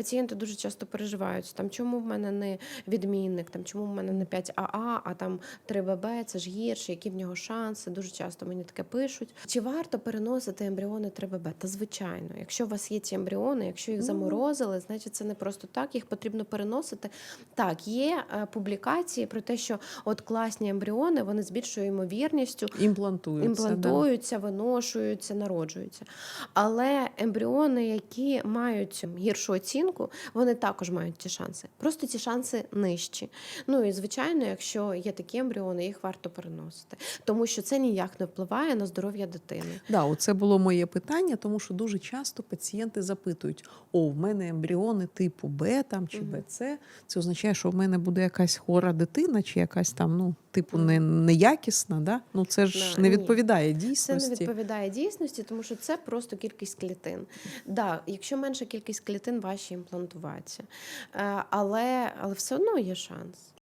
Пацієнти дуже часто переживають, там чому в мене не відмінник, там чому в мене не 5 АА, а там 3 ББ, це ж гірше, які в нього шанси. Дуже часто мені таке пишуть. Чи варто переносити ембріони 3 ББ? Та звичайно, якщо у вас є ці ембріони, якщо їх заморозили, значить це не просто так, їх потрібно переносити. Так, є е, публікації про те, що от класні ембріони вони з більшою ймовірністю Імплантуються. імплантуються, виношуються, народжуються. Але ембріони, які мають гіршу оцінку, вони також мають ті шанси. Просто ці шанси нижчі. Ну і звичайно, якщо є такі ембріони, їх варто переносити, тому що це ніяк не впливає на здоров'я дитини. Да, оце було моє питання, тому що дуже часто пацієнти запитують: о, в мене ембріони типу Б там чи. БЦ. Це означає, що в мене буде якась хвора дитина, чи якась там, ну, типу, не, неякісна. Да? Ну це ж не, не відповідає дійсності. Це не відповідає дійсності, тому що це просто кількість клітин. Да, якщо менша кількість клітин, важче імплантуватися. Е, Але, але все одно є шанс.